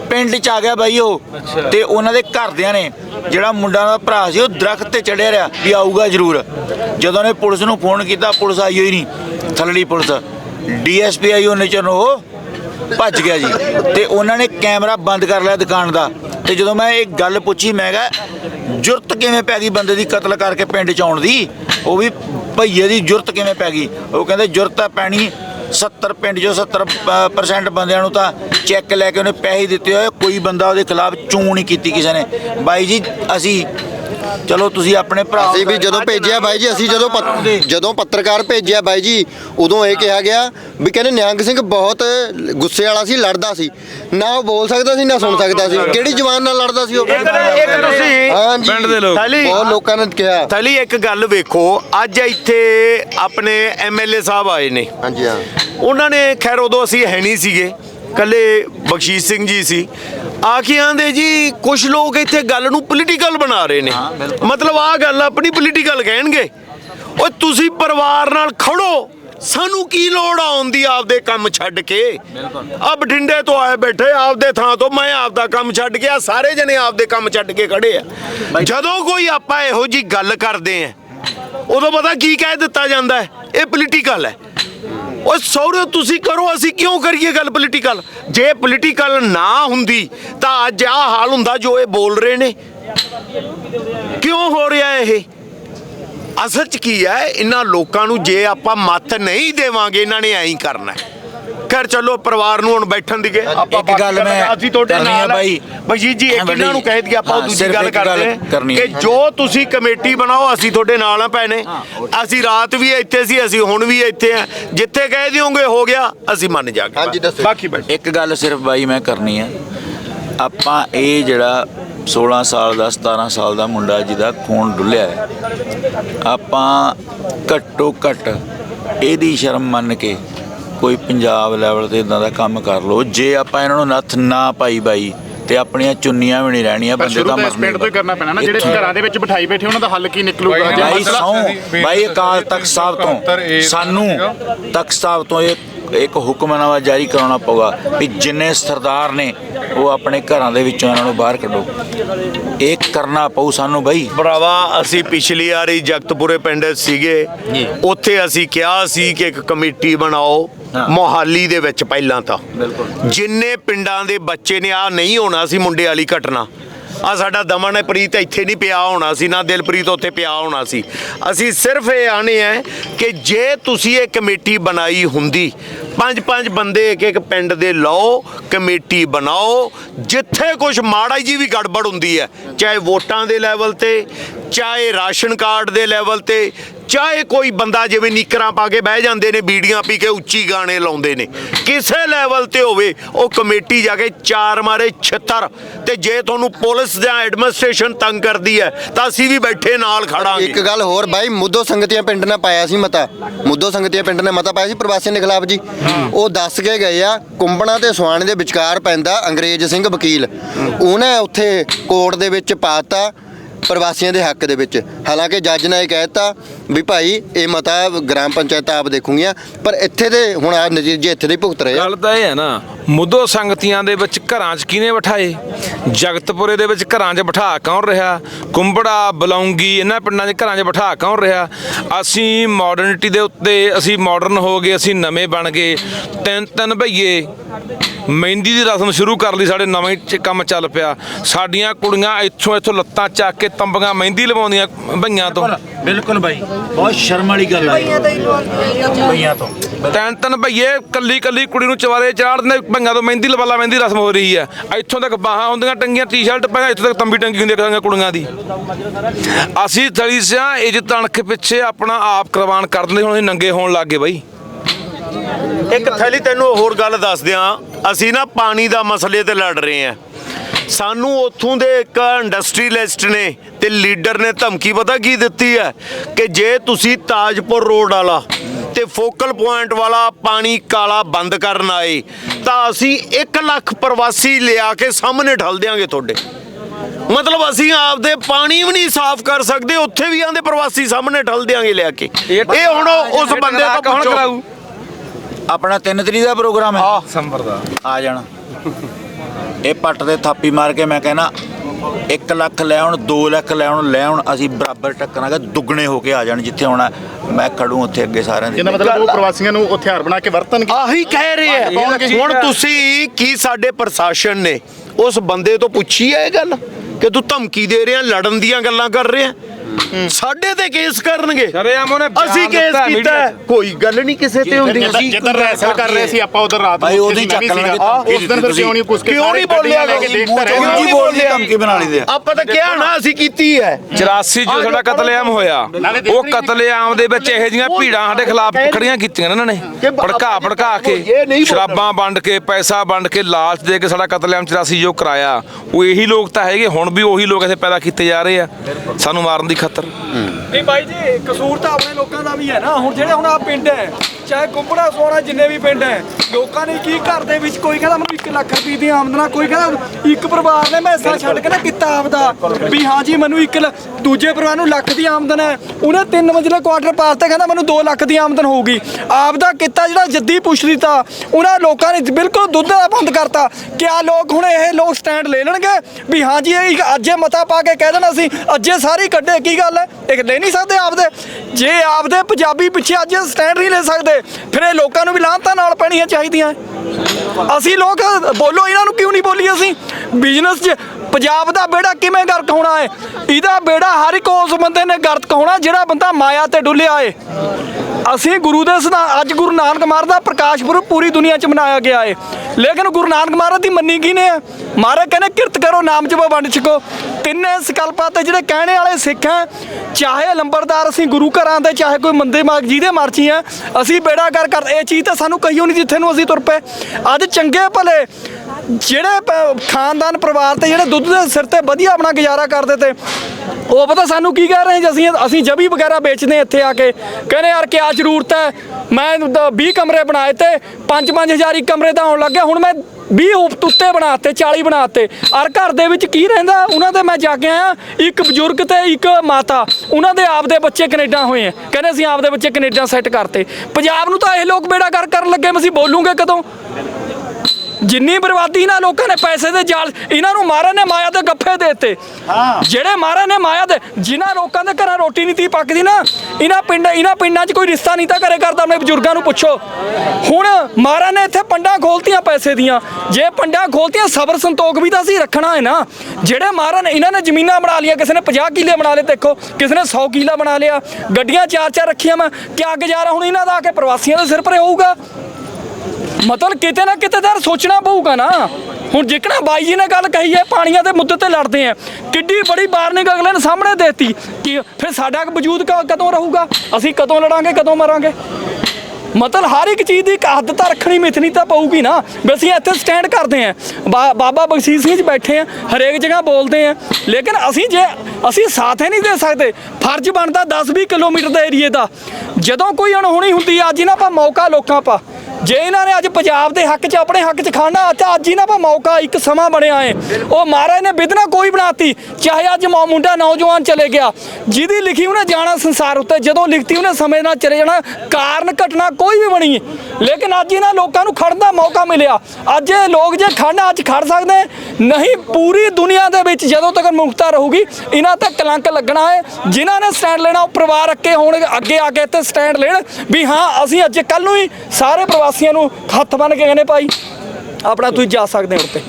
ਪਿੰਡ 'ਚ ਆ ਗਿਆ ਬਾਈ ਉਹ। ਤੇ ਉਹਨਾਂ ਦੇ ਘਰਦਿਆਂ ਨੇ ਜਿਹੜਾ ਮੁੰਡਾ ਦਾ ਭਰਾ ਸੀ ਉਹ ਦਰਖਤ ਤੇ ਚੜਿਆ ਰਿਹਾ ਵੀ ਆਊਗਾ ਜ਼ਰੂਰ। ਜਦੋਂ ਨੇ ਪੁਲਿਸ ਨੂੰ ਫੋਨ ਕੀਤਾ ਪੁਲਿਸ ਆਈ ਹੋਈ ਨਹੀਂ ਥਲੜੀ ਪੁਲਿਸ। ਡੀਐਸਪੀ ਆਈ ਉਹਨੇ ਚੋਂ ਉਹ ਭੱਜ ਗਿਆ ਜੀ। ਤੇ ਉਹਨਾਂ ਨੇ ਕੈਮਰਾ ਬੰਦ ਕਰ ਲਿਆ ਦੁਕਾਨ ਦਾ। ਤੇ ਜਦੋਂ ਮੈਂ ਇਹ ਗੱਲ ਪੁੱਛੀ, ਮੈਂ ਕਿਹਾ, ਜੁਰਤ ਕਿਵੇਂ ਪੈ ਗਈ ਬੰਦੇ ਦੀ ਕਤਲ ਕਰਕੇ ਪਿੰਡ ਚ ਆਉਣ ਦੀ? ਉਹ ਵੀ, ਭਈਏ ਦੀ ਜੁਰਤ ਕਿਵੇਂ ਪੈ ਗਈ? ਉਹ ਕਹਿੰਦੇ, ਜੁਰਤ ਤਾਂ ਪੈਣੀ 70 ਪਿੰਡ ਚੋਂ 70% ਬੰਦਿਆਂ ਨੂੰ ਤਾਂ ਚੈੱਕ ਲੈ ਕੇ ਉਹਨੇ ਪੈਸੇ ਦਿੱਤੇ ਹੋਏ ਕੋਈ ਬੰਦਾ ਉਹਦੇ ਖਿਲਾਫ ਚੋਣ ਨਹੀਂ ਕੀਤੀ ਕਿਸੇ ਨੇ। ਬਾਈ ਜੀ, ਅਸੀਂ ਚਲੋ ਤੁਸੀਂ ਆਪਣੇ ਭਰਾ ਅਸੀਂ ਵੀ ਜਦੋਂ ਭੇਜਿਆ ਬਾਈ ਜੀ ਅਸੀਂ ਜਦੋਂ ਪੱਤ- ਜਦੋਂ ਪੱਤਰਕਾਰ ਭੇਜਿਆ ਬਾਈ ਜੀ ਉਦੋਂ ਇਹ ਕਿਹਾ ਗਿਆ ਵੀ ਕਹਿੰਦੇ ਨਿਹੰਗ ਸਿੰਘ ਬਹੁਤ ਗੁੱਸੇ ਵਾਲਾ ਸੀ ਲੜਦਾ ਸੀ। ਨਾ ਉਹ ਬੋਲ ਸਕਦਾ ਸੀ ਨਾ ਸੁਣ ਸਕਦਾ ਸੀ। ਕਿਹੜੀ ਜ਼ਬਾਨ ਨਾਲ ਲੜਦਾ ਸੀ ਉਹ? ਇੱਕ ਤੁਸੀਂ ਹਾਂ ਜੀ ਪਿੰਡ ਦੇ ਲੋਕ। ਥਲੀ ਬਹੁਤ ਲੋਕਾਂ ਨੇ ਕਿਹਾ। ਥਲੀ ਇੱਕ ਗੱਲ ਵੇਖੋ ਅੱਜ ਇੱਥੇ ਆਪਣੇ ਐਮਐਲਏ ਸਾਹਿਬ ਆਏ ਨੇ। ਹਾਂਜੀ ਹਾਂ। ਉਹਨਾਂ ਨੇ ਖੈਰ ਉਦੋਂ ਅਸੀਂ ਹੈ ਨਹੀਂ ਸੀਗੇ। ਕੱਲੇ ਬਖਸ਼ੀਸ਼ ਸਿੰਘ ਜੀ ਸੀ। ਆ ਕੇ ਆਂਦੇ ਜੀ ਕੁਝ ਲੋਕ ਇੱਥੇ ਗੱਲ ਨੂੰ ਪੋਲੀਟੀਕਲ ਬਣਾ ਰਹੇ ਨੇ। ਮਤਲਬ ਆ ਗੱਲ ਆਪਣੀ ਪੋਲੀਟੀਕਲ ਕਹਿਣਗੇ। ਓਏ ਤੁਸੀਂ ਪਰਿਵਾਰ ਨਾਲ ਖੜੋ। ਸਾਨੂੰ ਕੀ ਲੋੜ ਆਉਣ ਦੀ ਆਪਦੇ ਕੰਮ ਛੱਡ ਕੇ? ਆ ਬਠਿੰਡੇ ਤੋਂ ਆਏ ਬੈਠੇ ਆਪਦੇ ਥਾਂ ਤੋਂ ਮੈਂ ਆਪਦਾ ਕੰਮ ਛੱਡ ਕੇ ਆ ਸਾਰੇ ਜਣੇ ਆਪਦੇ ਕੰਮ ਛੱਡ ਕੇ ਖੜੇ ਆ। ਜਦੋਂ ਕੋਈ ਆਪਾਂ ਇਹੋ ਜੀ ਗੱਲ ਕਰਦੇ ਆ ਉਦੋਂ ਪਤਾ ਕੀ ਕਹਿ ਦਿੱਤਾ ਜਾਂਦਾ ਇਹ ਪੋਲੀਟੀਕਲ ਹੈ। ਓਏ ਸੌਰੇ ਤੁਸੀਂ ਕਰੋ, ਅਸੀਂ ਕਿਉਂ ਕਰੀਏ ਗੱਲ ਪੋਲੀਟੀਕਲ ਜੇ ਪੋਲੀਟੀਕਲ ਨਾ ਹੁੰਦੀ, ਤਾਂ ਅੱਜ ਆ ਹਾਲ ਹੁੰਦਾ ਜੋ ਇਹ ਬੋਲ ਰਹੇ ਨੇ। ਕਿਉਂ ਹੋ ਰਿਹਾ ਇਹ? ਅਸਲ 'ਚ ਕੀ ਹੈ, ਇਹਨਾਂ ਲੋਕਾਂ ਨੂੰ ਜੇ ਆਪਾਂ ਮੱਤ ਨਹੀਂ ਦੇਵਾਂਗੇ, ਇਹਨਾਂ ਨੇ ਐਂ ਹੀ ਕਰਨਾ ਹੈ। ਖੈਰ ਚਲੋ ਪਰਿਵਾਰ ਨੂੰ ਹੁਣ ਬੈਠਣ ਦੀਏ। ਆਪਾਂ ਇੱਕ ਗੱਲ ਮੈਂ ਅਸੀਂ ਤੁਹਾਡੇ ਆ ਨਾਲ ਬਾਈ। ਬਈ ਜੀ ਇੱਕ ਇਹਨਾਂ ਨੂੰ ਕਹਿ ਦਈਏ ਆਪਾਂ ਦੂਜੀ ਗੱਲ ਕਰਦੇ ਕਿ। ਜੋ ਤੁਸੀਂ ਕਮੇਟੀ ਬਣਾਓ ਅਸੀਂ ਤੁਹਾਡੇ ਨਾਲ ਆ ਪੈਨੇ ਅਸੀਂ ਰਾਤ ਵੀ ਇੱਥੇ ਸੀ ਅਸੀਂ ਹੁਣ ਵੀ ਇੱਥੇ ਆ। ਜਿੱਥੇ ਕਹਿ ਦਿਓਗੇ ਹੋ ਗਿਆ ਅਸੀਂ ਮੰਨ ਜਾਗੇ। ਹਾਂਜੀ, ਦੱਸੋ। ਬਾਕੀ ਬੈਠ ਇੱਕ ਗੱਲ ਸਿਰਫ ਬਾਈ ਮੈਂ ਕਰਨੀ ਹੈ ਆਪਾਂ ਇਹ ਜਿਹੜਾ 16 ਸਾਲ ਦਾ 17 ਸਾਲ ਦਾ ਮੁੰਡਾ ਜਿਹਦਾ ਖੂਨ ਡੁੱਲਿਆ ਹੈ ਆਪਾਂ ਘੱਟੋ ਘੱਟ ਇਹਦੀ ਸ਼ਰਮ ਮੰਨ ਕੇ ਕੋਈ ਪੰਜਾਬ ਲੈਵਲ ਤੇ ਇਦਾਂ ਦਾ ਕੰਮ ਕਰ ਲਓ। ਜੇ ਆਪਾਂ ਇਹਨਾਂ ਨੂੰ ਨੱਥ ਨਾ ਪਾਈ ਬਾਈ ਤੇ ਆਪਣੀਆਂ ਚੁੰਨੀਆਂ ਵੀ ਨਹੀਂ ਰਹਿਣੀਆਂ ਬੰਦੇ ਤਾਂ ਇਸ ਪਿੰਡ ਤੋਂ ਹੀ ਕਰਨਾ ਪੈਣਾ ਨਾ ਜਿਹੜੇ ਘਰਾਂ ਦੇ ਵਿੱਚ ਬਿਠਾਈ ਬੈਠੇ ਉਹਨਾਂ ਦਾ ਹੱਲ ਕੀ ਨਿਕਲੂਗਾ? ਜੇ ਬਾਈ ਮਸਲਾ ਸੌ। ਬਾਈ ਅਕਾਲ ਤਖਤ ਸਾਹਿਬ ਤੋਂ ਸਾਨੂੰ ਤਖਤ ਸਾਹਿਬ ਤੋਂ ਇਹ ਇੱਕ ਹੁਕਮਨਾਮਾ ਜਾਰੀ ਕਰਾਉਣਾ ਪਊਗਾ ਵੀ ਜਿੰਨੇ ਸਰਦਾਰ ਨੇ ਉਹ ਆਪਣੇ ਘਰਾਂ ਦੇ ਵਿੱਚੋਂ ਇਹਨਾਂ ਨੂੰ ਬਾਹਰ ਕੱਢੋ। ਇਹ ਕਰਨਾ ਪਊ ਸਾਨੂੰ ਬਾਈ। ਭਰਾਵਾ ਅਸੀਂ ਪਿਛਲੀ ਵਾਰੀ ਜਗਤਪੁਰੇ ਪਿੰਡ ਸੀਗੇ। ਉੱਥੇ ਅਸੀਂ ਕਿਹਾ ਸੀ ਕਿ ਇੱਕ ਕਮੇਟੀ ਬਣਾਓ। ਮੋਹਾਲੀ ਦੇ ਵਿੱਚ ਪਹਿਲਾਂ ਤਾਂ। ਜਿੰਨੇ ਪਿੰਡਾਂ ਦੇ ਬੱਚੇ ਨੇ ਆ ਨਹੀਂ ਹੋਣਾ ਸੀ ਮੁੰਡੇ ਵਾਲੀ ਘਟਨਾ। ਆ ਸਾਡਾ ਦਮਨ ਪ੍ਰੀਤ ਇੱਥੇ ਨਹੀਂ ਪਿਆ ਹੋਣਾ ਸੀ ਨਾ ਦਿਲਪ੍ਰੀਤ ਉੱਥੇ ਪਿਆ ਹੋਣਾ ਸੀ। ਅਸੀਂ ਸਿਰਫ ਇਹ ਆਣੇ ਆ ਕਿ ਜੇ ਤੁਸੀਂ ਇਹ ਕਮੇਟੀ ਬਣਾਈ ਹੁੰਦੀ ਪੰਜ ਪੰਜ ਬੰਦੇ ਇੱਕ ਇੱਕ ਪਿੰਡ ਦੇ ਲਓ ਕਮੇਟੀ ਬਣਾਓ ਜਿੱਥੇ ਕੁਝ ਮਾੜਾ ਜੀ ਵੀ ਗੜਬੜ ਹੁੰਦੀ ਹੈ ਚਾਹੇ ਵੋਟਾਂ ਦੇ ਲੈਵਲ ਤੇ ਚਾਹੇ ਰਾਸ਼ਨ ਕਾਰਡ ਦੇ ਲੈਵਲ ਤੇ ਚਾਹੇ ਕੋਈ ਬੰਦਾ ਜਿਵੇਂ ਨੀਕਰਾਂ ਪਾ ਕੇ ਬਹਿ ਜਾਂਦੇ ਨੇ, ਬੀੜੀਆਂ ਪੀ ਕੇ ਉੱਚੀ ਗਾਣੇ ਲਾਉਂਦੇ ਨੇ। ਕਿਸੇ ਲੈਵਲ ਤੇ ਹੋਵੇ, ਉਹ ਕਮੇਟੀ ਜਾ ਕੇ ਚਾਰ ਮਾਰੇ ਛਿੱਤਰ ਤੇ ਜੇ ਤੁਹਾਨੂੰ ਪੁਲਿਸ ਜਾਂ ਐਡਮਿਨਿਸਟ੍ਰੇਸ਼ਨ ਤੰਗ ਕਰਦੀ ਹੈ, ਤਾਂ ਅਸੀਂ ਵੀ ਬੈਠੇ ਨਾਲ ਖੜਾਂਗੇ। ਇੱਕ ਗੱਲ ਹੋਰ ਬਾਈ, ਮੁੱਦੋ ਸੰਗਤੀਆਂ ਪਿੰਡ ਨੇ ਪਾਇਆ ਸੀ ਮਤਾ। ਮੁੱਦੋ ਸੰਗਤੀਆਂ ਪਿੰਡ ਨੇ ਮਤਾ ਪਾਇਆ ਸੀ ਪ੍ਰਵਾਸੀਆਂ ਦੇ ਖਿਲਾਫ ਜੀ। ਉਹ ਦੱਸ ਕੇ ਗਏ ਆ, ਕੁੰਬਣਾ ਤੇ ਸੁਆਣੇ ਦੇ ਵਿਚਕਾਰ ਪੈਂਦਾ ਅੰਗਰੇਜ਼ ਸਿੰਘ ਵਕੀਲ। ਉਹਨੇ ਉੱਥੇ ਕੋਰਟ ਦੇ ਵਿੱਚ ਪਾਤਾ ਪ੍ਰਵਾਸੀਆਂ ਦੇ ਹੱਕ ਦੇ ਵਿੱਚ। ਹਾਲਾਂਕਿ ਜੱਜ ਨੇ ਇਹ ਕਹਿਤਾ ਵੀ ਭਾਈ, ਇਹ ਮਤਾ ਗ੍ਰਾਮ ਪੰਚਾਇਤਾਂ ਆਪ ਦੇਖੂਗੀਆਂ, ਪਰ ਇੱਥੇ ਦੇ ਹੁਣ ਆ ਨਤੀਜੇ ਇੱਥੇ ਦੇ ਭੁਗਤ ਰਹੇ ਆ। ਗੱਲ ਤਾਂ ਇਹ ਹੈ ਨਾ, ਮੁੱਦੋ ਸੰਗਤੀਆਂ ਦੇ ਵਿੱਚ ਘਰਾਂ 'ਚ ਕਿਹਨੇ ਬਿਠਾਏ? ਜਗਤਪੁਰੇ ਦੇ ਵਿੱਚ ਘਰਾਂ 'ਚ ਬਿਠਾ ਕੌਣ ਰਿਹਾ? ਕੁੰਬੜਾ, ਬਲੌਂਗੀ, ਇਹਨਾਂ ਪਿੰਡਾਂ 'ਚ ਘਰਾਂ 'ਚ ਬਿਠਾ ਕੌਣ ਰਿਹਾ? ਅਸੀਂ ਮਾਡਰਨਿਟੀ ਦੇ ਉੱਤੇ, ਅਸੀਂ ਮਾਡਰਨ ਹੋ ਗਏ, ਅਸੀਂ ਨਵੇਂ ਬਣ ਗਏ। ਤਿੰਨ ਤਿੰਨ ਭਈਏ ਮਹਿੰਦੀ ਦੀ ਰਸਮ ਸ਼ੁਰੂ ਕਰ ਲਈ ਸਾਡੇ ਨਵੇਂ ਚ ਕੰਮ ਚੱਲ ਪਿਆ। ਸਾਡੀਆਂ ਕੁੜੀਆਂ ਇੱਥੋਂ ਇੱਥੋਂ ਲੱਤਾਂ ਚੱਕ ਕੇ ਤੰਬੀਆਂ ਮਹਿੰਦੀ ਲਵਾਉਂਦੀਆਂ ਭਈਆਂ ਤੋਂ। ਬਿਲਕੁਲ ਬਾਈ। ਬਹੁਤ ਸ਼ਰਮ ਵਾਲੀ ਗੱਲ ਹੈ ਭਈਆਂ ਤੋਂ। ਤਿੰਨ ਤਿੰਨ ਭਈਏ ਕੱਲੀ ਕੱਲੀ ਕੁੜੀ ਨੂੰ ਚਵਾਰੇ ਚਾੜ ਦਿੰਦੇ ਭੰਗਾਂ ਤੋਂ ਮਹਿੰਦੀ ਲਵਾਲਾ ਮਹਿੰਦੀ ਰਸਮ ਹੋ ਰਹੀ ਹੈ। ਇੱਥੋਂ ਤੱਕ ਬਾਹਾਂ ਹੁੰਦੀਆਂ ਟੰਗੀਆਂ ਟੀ-ਸ਼ਰਟ ਪਹਿਲਾਂ ਇੱਥੋਂ ਤੱਕ ਤੰਬੀ ਟੰਗੀ ਹੁੰਦੀ ਹੈ ਕੁੜੀਆਂ ਦੀ। ਅਸੀਂ ਥਲੀ ਸਿਆ ਇੱਜ਼ਤ ਅਣਖ ਪਿੱਛੇ ਆਪਣਾ ਆਪ ਕੁਰਬਾਨ ਕਰ ਦਿੰਦੇ ਹੁਣ ਅਸੀਂ ਨੰਗੇ ਹੋਣ ਲੱਗ ਗਏ ਬਾਈ। ਇੱਕ ਥੈਲੀ ਤੈਨੂੰ ਹੋਰ ਗੱਲ ਦੱਸ ਦਿਆਂ ਅਸੀਂ ਨਾ ਪਾਣੀ ਦਾ ਮਸਲੇ ਤੇ ਲੜ ਰਹੇ ਆ ਸਾਨੂੰ ਉੱਥੋਂ ਦੇ ਇੱਕ ਇੰਡਸਟਰੀਲਿਸਟ ਨੇ ਤੇ ਲੀਡਰ ਨੇ ਧਮਕੀ ਪਤਾ ਕੀ ਦਿੱਤੀ ਹੈ? ਕਿ ਜੇ ਤੁਸੀਂ ਤਾਜਪੁਰ ਰੋਡ ਵਾਲਾ ਤੇ ਫੋਕਲ ਪੁਆਇੰਟ ਵਾਲਾ ਪਾਣੀ ਕਾਲਾ ਬੰਦ ਕਰਨ ਆਏ ਤਾਂ ਅਸੀਂ 1 ਲੱਖ ਪ੍ਰਵਾਸੀ ਲਿਆ ਕੇ ਸਾਹਮਣੇ ਠੱਲ ਦਿਆਂਗੇ ਤੁਹਾਡੇ। ਮਤਲਬ ਅਸੀਂ ਆਪਦੇ ਪਾਣੀ ਵੀ ਨਹੀਂ ਸਾਫ਼ ਕਰ ਸਕਦੇ ਉੱਥੇ ਵੀ ਆਂਦੇ ਪ੍ਰਵਾਸੀ ਸਾਹਮਣੇ ਠੱਲ ਦਿਆਂਗੇ ਲਿਆ ਕੇ। ਇਹ ਹੁਣ ਉਸ ਬੰਦੇ ਤੋਂ ਪੁੱਛੋ। ਆਪਣਾ 3 ਤਰੀਕ ਦਾ ਪ੍ਰੋਗਰਾਮ ਹੈ। ਸੰਬਰ ਦਾ। ਆ ਜਾਣਾ। ਇਹ ਪੱਟ ਦੇ ਥਾਪੀ ਮਾਰ ਕੇ ਮੈਂ ਕਹਿੰਦਾ 1 ਲੱਖ ਲੈ ਆਉਣ 2 ਲੱਖ ਲੈ ਆਉਣ ਲੈ ਆਉਣ ਅਸੀਂ ਬਰਾਬਰ ਟੱਕਰਾਂਗੇ ਦੁੱਗਣੇ ਹੋ ਕੇ ਆ ਜਾਣ ਜਿੱਥੇ ਆਉਣਾ ਮੈਂ ਖੜੂ ਉੱਥੇ ਅੱਗੇ ਸਾਰਿਆਂ ਦੇ ਇਹਦਾ ਮਤਲਬ ਉਹ ਪ੍ਰਵਾਸੀਆਂ ਨੂੰ ਹਥਿਆਰ ਬਣਾ ਕੇ ਵਰਤਣਗੇ ਆਹੀ ਕਹਿ ਰਹੇ ਆ। ਹੁਣ ਤੁਸੀਂ ਕੀ ਸਾਡੇ ਪ੍ਰਸ਼ਾਸਨ ਨੇ ਉਸ ਬੰਦੇ ਤੋਂ ਪੁੱਛੀ ਹੈ ਇਹ ਗੱਲ? ਕਿ ਤੂੰ ਧਮਕੀ ਦੇ ਰਿਹਾ ਲੜਨ ਦੀਆਂ ਗੱਲਾਂ ਕਰ ਰਿਹਾ? ਸਾਡੇ ਤੇ ਕੇਸ ਕਰਨਗੇ। ਸ਼ਰੇਆਮ ਉਹਨੇ ਅਸੀਂ ਕੇਸ ਕੀਤਾ। ਕੋਈ ਗੱਲ ਨਹੀਂ ਕਿਸੇ ਤੇ ਹੁੰਦੀ। ਜਿੱਦਾਂ ਜਿੱਦਾਂ ਰੈਸਲ ਕਰ ਰਹੇ ਸੀ ਆਪਾਂ ਉਧਰ ਰਾਤ ਭਾਈ ਨੂੰ ਉਹਦੀ ਚੱਕ। ਧਮਕੀ ਉਸ ਦਿਨ ਫਿਰ ਕਿਉਂ ਨਹੀਂ ਪੁੱਛ ਕੇ ਕਿਉਂ ਨਹੀਂ ਬੋਲਿਆ ਗੱਡੀਆਂ ਲੈ ਕੇ ਦੇਖਦਾ ਰਿਹਾ ਮੂੰਹ ਚੋਂ ਬੋਲਦੀ ਧਮਕੀ ਬਣਾ ਲਈ। ਆਪਾਂ ਤਾਂ ਕਿਹਾ ਨਾ ਅਸੀਂ ਕੀਤੀ ਹੈ। 84 ਜੋ ਸਾਡਾ ਕਤਲੇਆਮ ਹੋਇਆ ਉਹ ਕਤਲੇਆਮ ਦੇ ਵਿੱਚ ਇਹੋ ਜੀਆਂ ਭੀੜਾਂ ਸਾਡੇ ਖਿਲਾਫ ਖੜੀਆਂ ਕੀਤੀਆਂ ਇਹਨਾਂ ਨੇ। ਭੜਕਾ ਭੜਕਾ ਕੇ ਸ਼ਰਾਬਾਂ ਵੰਡ ਕੇ ਪੈਸਾ ਵੰਡ ਕੇ ਲਾਲਚ ਦੇ ਕੇ ਸਾਡਾ ਕਤਲੇਆਮ 84 ਜੋ ਕਰਾਇਆ ਉਹ ਇਹੀ ਲੋਕ ਤਾਂ ਹੈਗੇ ਹੁਣ ਵੀ ਉਹੀ ਲੋਕ ਇੱਥੇ ਪੈਦਾ ਕੀਤੇ ਜਾ ਰਹੇ ਆ। ਸਾਨੂੰ ਮਾਰਨ ਦੀ ਖਾਤਰ ਨਹੀਂ ਬਾਈ ਜੀ, ਕਸੂਰ ਤਾਂ ਆਪਣੇ ਲੋਕਾਂ ਦਾ ਵੀ ਹੈ ਨਾ। ਹੁਣ ਜਿਹੜੇ ਹੁਣ ਆ ਪਿੰਡ ਹੈ ਚਾਹੇ ਕੁੰਬੜਾ ਸੋਣਾ ਜਿੰਨੇ ਵੀ ਪਿੰਡ ਹੈ, ਲੋਕਾਂ ਨੇ ਕੀ ਘਰ ਦੇ ਵਿੱਚ ਕੋਈ ਕਹਿੰਦਾ ਮੈਨੂੰ 1 ਲੱਖ ਰੁਪਏ ਦੀ ਆਮਦਨ ਆ ਕੋਈ ਕਹਿੰਦਾ ਇੱਕ ਪਰਿਵਾਰ ਨੇ ਮੈਸਾਂ ਛੱਡ ਕੇ ਨਾ ਕੀਤਾ ਆਪਦਾ। ਵੀ ਹਾਂ ਜੀ, ਮੈਨੂੰ 1 ਦੂਜੇ ਪਰਿਵਾਰ ਨੂੰ ਲੱਖ ਦੀ ਆਮਦਨ ਹੈ। ਉਹਨੇ ਤਿੰਨ ਮੰਜ਼ਿਲਾ ਕੁਆਟਰ ਪਾਸ ਤੇ ਕਹਿੰਦਾ ਮੈਨੂੰ 2 ਲੱਖ ਦੀ ਆਮਦਨ ਹੋਊਗੀ। ਆਪਦਾ ਕੀਤਾ ਜਿਹੜਾ ਜੱਦੀ ਪੁੱਛ ਦਿੱਤਾ ਉਹਨਾਂ ਲੋਕਾਂ ਨੇ ਬਿਲਕੁਲ ਦੁੱਧ ਦਾ ਬੰਦ ਕਰਤਾ। ਕਿਆ ਲੋਕ ਹੁਣ ਇਹ ਲੋਕ ਸਟੈਂਡ ਲੈ ਲੈਣਗੇ? ਵੀ ਹਾਂ ਜੀ, ਇਹ ਅੱਜੇ ਮਤਾ ਪਾ ਕੇ ਕਹਿ ਦੇਣਾ ਅਸੀਂ ਅੱਜੇ ਸਾਰੀ ਕੱਢੇ, ਕੀ ਗੱਲ ਹੈ? ਇਹ ਲੈ ਨਹੀਂ ਸਕਦੇ ਆਪਦੇ। ਜੇ ਆਪਦੇ ਪੰਜਾਬੀ ਪਿੱਛੇ ਅੱਜ ਸਟੈਂਡ ਨਹੀਂ ਲੈ ਸਕਦੇ ਫਿਰ ਇਹ ਲੋਕਾਂ ਨੂੰ ਵੀ ਲਾਂਤਾਂ ਨਾਲ ਪੈਣੀਆਂ ਚਾਹੀਦੀਆਂ। ਅਸੀਂ ਲੋਕ ਬੋਲੋ, ਇਹਨਾਂ ਨੂੰ ਕਿਉਂ ਨਹੀਂ ਬੋਲੀ ਅਸੀਂ? ਬਿਜ਼ਨਸ 'ਚ ਪੰਜਾਬ ਦਾ ਬੇੜਾ ਕਿਵੇਂ ਗਰਕ ਹੋਣਾ ਹੈ? ਇਹਦਾ ਬੇੜਾ ਹਰ ਇੱਕ ਉਸ ਬੰਦੇ ਨੇ ਗਰਕ ਹੋਣਾ ਜਿਹੜਾ ਬੰਦਾ ਮਾਇਆ ਤੇ ਡੁੱਲਿਆ ਏ ਅਸੀਂ ਗੁਰੂ ਦੇ ਸਿਧਾਂਤ ਅੱਜ ਗੁਰੂ ਨਾਨਕ ਮਹਾਰਾਜ ਦਾ ਪ੍ਰਕਾਸ਼ ਪੁਰਬ ਪੂਰੀ ਦੁਨੀਆ 'ਚ ਮਨਾਇਆ ਗਿਆ ਏ। ਲੇਕਿਨ ਗੁਰੂ ਨਾਨਕ ਮਹਾਰਾਜ ਦੀ ਮੰਨੀ ਕਿਨੇ ਆ ਮਹਾਰਾਜ ਕਹਿੰਦੇ, ਕਿਰਤ ਕਰੋ, ਨਾਮ ਜਪੋ, ਵੰਡ ਛਕੋ। ਤਿੰਨੇ ਸੰਕਲਪਾਂ ਤੇ ਜਿਹੜੇ ਕਹਿਣੇ ਵਾਲੇ ਸਿੱਖ ਆ ਚਾਹੇ ਲੰਬਰਦਾਰ ਅਸੀਂ ਗੁਰੂ ਘਰਾਂ ਦੇ, ਚਾਹੇ ਕੋਈ ਮੰਦੇ ਮਾਗ ਜਿਹਦੇ ਮਰਜ਼ੀ ਆ ਅਸੀਂ ਬੇੜਾ ਕਰ ਕਰ, ਇਹ ਚੀਜ਼ ਤਾਂ ਸਾਨੂੰ ਕਹੀਓ ਨਹੀਂ ਜਿੱਥੇ ਨੂੰ ਅਸੀਂ ਤੁਰ ਪਏ। ਅੱਜ ਚੰਗੇ ਭਲੇ ਜਿਹੜੇ ਪ- ਖਾਨਦਾਨ ਪਰਿਵਾਰ ਤੇ ਜਿਹੜੇ ਦੁੱਧ ਦੇ ਸਿਰ ਤੇ ਵਧੀਆ ਆਪਣਾ ਗੁਜ਼ਾਰਾ ਕਰਦੇ ਤੇ, ਉਹ ਪਤਾ ਸਾਨੂੰ ਕੀ ਕਹਿ ਰਹੇ ਜੀ ਅਸੀਂ? ਅਸੀਂ ਜਬੀ ਵਗੈਰਾ ਵੇਚਦੇ ਹਾਂ ਇੱਥੇ ਆ ਕੇ। ਕਹਿੰਦੇ ਯਾਰ ਕਿਆ ਜ਼ਰੂਰਤ ਹੈ। ਮੈਂ ਦ- 20 ਕਮਰੇ ਬਣਾਏ ਤੇ 5-5000 ਇੱਕ ਕਮਰੇ ਤਾਂ ਆਉਣ ਲੱਗਿਆ ਹੁਣ ਮੈਂ 20 ਉੱਤੇ ਬਣਾਤੇ 40 ਬਣਾਤੇ। ਔਰ ਘਰ ਦੇ ਵਿੱਚ ਕੀ ਰਹਿੰਦਾ? ਉਹਨਾਂ ਦੇ ਮੈਂ ਜਾ ਕੇ ਆਇਆ, ਇੱਕ ਬਜ਼ੁਰਗ ਤੇ ਇੱਕ ਮਾਤਾ। ਉਹਨਾਂ ਦੇ ਆਪ ਦੇ ਬੱਚੇ ਕੈਨੇਡਾ ਹੋਏ ਆ। ਕਹਿੰਦੇ ਅਸੀਂ ਆਪ ਦੇ ਬੱਚੇ ਕੈਨੇਡਾ ਸੈੱਟ ਕਰਤੇ। ਪੰਜਾਬ ਨੂੰ ਤਾਂ ਇਹ ਲੋਕ ਬੇੜਾ ਕਰ ਕਰਨ ਲੱਗੇ, ਅਸੀਂ ਬੋਲੂਗੇ ਕਦੋਂ? ਜਿੰਨੀ ਬਰਬਾਦੀ ਨਾ ਲੋਕਾਂ ਨੇ ਪੈਸੇ ਦੇ ਜਾਲ ਇਹਨਾਂ ਨੂੰ ਮਾਰਨ ਨੇ ਮਾਇਆ ਦੇ ਗੱਫੇ ਦੇਤੇ। ਜਿਹੜੇ ਮਾਰਨ ਨੇ ਮਾਇਆ ਦੇ ਜਿਨ੍ਹਾਂ ਲੋਕਾਂ ਦੇ ਘਰਾਂ ਰੋਟੀ ਨਹੀਂ ਤੀ ਪੱਕਦੀ ਨਾ ਇਹਨਾਂ ਪਿੰਡ ਇਹਨਾਂ ਪਿੰਡਾਂ 'ਚ ਕੋਈ ਰਿਸ਼ਤਾ ਨਹੀਂ ਤਾਂ ਕਰੇ ਕਰਦਾ ਆਪਣੇ ਬਜ਼ੁਰਗਾਂ ਨੂੰ ਪੁੱਛੋ। ਹੁਣ ਮਾਰਨ ਨੇ ਇੱਥੇ ਪੰਡਾਂ ਖੋਲਤੀਆਂ ਪੈਸੇ ਦੀਆਂ। ਜੇ ਪੰਡਾਂ ਖੋਲਤੀਆਂ ਸਬਰ ਸੰਤੋਖ ਵੀ ਤਾਂ ਅਸੀਂ ਰੱਖਣਾ ਹੈ ਨਾ। ਜਿਹੜੇ ਮਾਰਨ ਇਹਨਾਂ ਨੇ ਜ਼ਮੀਨਾਂ ਬਣਾ ਲਈਆਂ ਕਿਸੇ ਨੇ 50 ਕਿੱਲੇ ਬਣਾ ਲਏ ਦੇਖੋ ਕਿਸੇ ਨੇ 100 ਕਿੱਲਾ ਬਣਾ ਲਿਆ। ਗੱਡੀਆਂ ਚਾਰ ਚਾਰ ਰੱਖੀਆਂ ਮੈਂ ਕਿਆ ਗੁਜ਼ਾਰਾ ਹੁਣ ਇਹਨਾਂ ਦਾ ਆ ਕੇ ਪ੍ਰਵਾਸੀਆਂ ਦੇ ਸਿਰ ਪਰੇ ਹੋਊਗਾ? ਮਤਲਬ ਕਿਤੇ ਨਾ ਕਿਤੇ ਤਾਂ ਸੋਚਣਾ ਪਊਗਾ ਨਾ। ਹੁਣ ਜਿਕਣਾ ਬਾਈ ਜੀ ਨੇ ਗੱਲ ਕਹੀ ਹੈ, ਪਾਣੀਆਂ ਦੇ ਮੁੱਦੇ ਤੇ ਲੜਦੇ ਆ। ਕਿੱਡੀ ਬੜੀ ਵਾਰਨਿੰਗ ਅਗਲੇ ਨੇ ਸਾਹਮਣੇ ਦੇਤੀ ਕਿ ਫਿਰ ਸਾਡਾ ਵਜੂਦ ਕਦੋਂ ਰਹੂਗਾ? ਅਸੀਂ ਕਦੋਂ ਲੜਾਂਗੇ, ਕਦੋਂ ਮਰਾਂਗੇ? ਮਤਲਬ ਹਰ ਇੱਕ ਚੀਜ਼ ਦੀ ਇੱਕ ਹੱਦ ਤਾਂ ਰੱਖਣੀ ਮਿਥਣੀ ਤਾਂ ਪਊਗੀ ਨਾ। ਵੀ ਅਸੀਂ ਇੱਥੇ ਸਟੈਂਡ ਕਰਦੇ ਆਂ। ਬਾ- ਬਾਬਾ ਬਖਸ਼ੀਸ਼ ਸਿੰਘ ਜੀ ਬੈਠੇ ਆਂ, ਹਰੇਕ ਜਗ੍ਹਾ ਬੋਲਦੇ ਆਂ। ਲੇਕਿਨ ਅਸੀਂ ਜੇ ਅਸੀਂ ਸਾਥ ਹੀ ਨਹੀਂ ਦੇ ਸਕਦੇ। ਫਰਜ਼ ਬਣਦਾ 10-20 ਕਿਲੋਮੀਟਰ ਦੇ ਏਰੀਏ ਦਾ। ਜਦੋਂ ਕੋਈ ਅਣਹੋਣੀ ਹੁੰਦੀ ਆ, ਅੱਜ ਇਹਨਾਂ ਪਾ ਮੌਕਾ, ਲੋਕਾਂ ਪਾ ਜੇ ਇਹਨਾਂ ਨੇ ਅੱਜ ਪੰਜਾਬ ਦੇ ਹੱਕ 'ਚ ਆਪਣੇ ਹੱਕ 'ਚ ਖਾਣਾ ਤਾਂ ਅੱਜ ਇਹਨਾਂ ਪਾ ਮੌਕਾ, ਇੱਕ ਸਮਾਂ ਬਣਿਆ ਏ। ਉਹ ਮਹਾਰਾਜ ਨੇ ਵਿਦਨਾ ਕੋਈ ਬਣਾਤੀ, ਚਾਹੇ ਅੱਜ ਮੁੰਡਾ ਨੌਜਵਾਨ ਚਲੇ ਗਿਆ, ਜਿਹਦੀ ਲਿਖੀ ਉਹਨੇ ਜਾਣਾ ਸੰਸਾਰ ਉੱਤੇ, ਜਦੋਂ ਲਿਖਤੀ ਉਹਨੇ ਸਮੇਂ ਨਾਲ ਚਲੇ ਜਾਣਾ, ਕਾਰਨ ਘਟਨਾ ਕੋਈ ਵੀ ਬਣੀ। ਲੇਕਿਨ ਅੱਜ ਇਹਨਾਂ ਲੋਕਾਂ ਨੂੰ ਖੜਨ ਦਾ ਮੌਕਾ ਮਿਲਿਆ। ਅੱਜ ਇਹ ਲੋਕ ਜੇ ਖੜਨਾ ਅੱਜ ਖੜ ਸਕਦੇ ਨਹੀਂ ਪੂਰੀ ਦੁਨੀਆ ਦੇ ਵਿੱਚ ਜਦੋਂ ਤੱਕ ਮੁਕਤਾ ਰਹੂਗੀ, ਇਹਨਾਂ ਤੇ ਕਲੰਕ ਲੱਗਣਾ ਹੈ ਜਿਨ੍ਹਾਂ ਨੇ ਸਟੈਂਡ ਲੈਣਾ, ਉਹ ਪਰਿਵਾਰ ਅੱਗੇ ਹੋਣ ਅੱਗੇ ਆ ਕੇ ਇੱਥੇ ਸਟੈਂਡ ਲੈਣ ਵੀ ਹਾਂ, ਅਸੀਂ ਅੱਜ ਕੱਲ ਨੂੰ ਹੀ ਸਾਰੇ ਪਰਿਵਾਰ ਪ੍ਰਵਾਸੀਆਂ ਨੂੰ ਹੱਥ ਬੰਨ ਕੇ ਕਹਿੰਦੇ ਭਾਈ ਆਪਣਾ ਤੁਸੀਂ ਜਾ ਸਕਦੇ ਹੋ ਉੱਤੇ